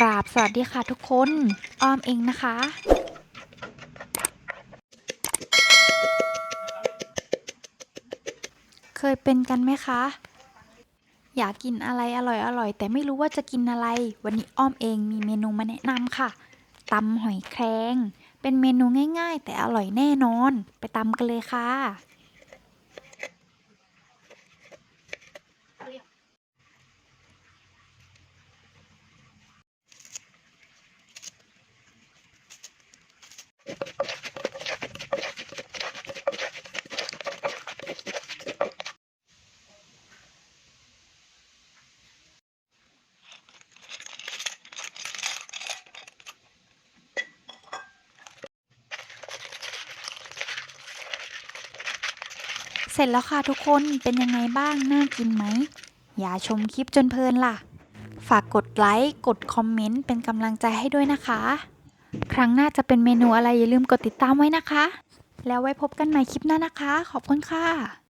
ราบสวัสดีค่ะทุกคนอ้อมเองนะคะ เคยเป็นกันไหมคะ อยากกินอะไรอร่อยๆแต่ไม่รู้ว่าจะกินอะไร วันนี้อ้อมเองมีเมนูมาแนะนำค่ะตำหอยแครง เป็นเมนูง่าย ๆ แต่อร่อยแน่นอน ไปตำกันเลยค่ะ เสร็จแล้วค่ะทุกคนเป็นยังไงบ้าง น่ากินไหม อย่าชมคลิปจนเพลินล่ะ ฝากกดไลค์ กดคอมเมนต์ เป็นกำลังใจให้ด้วยนะคะ ครั้งหน้าจะเป็นเมนูอะไรอย่าลืมกดติดตามไว้นะคะ แล้วไว้พบกันใหม่คลิปหน้านะคะ ขอบคุณค่ะ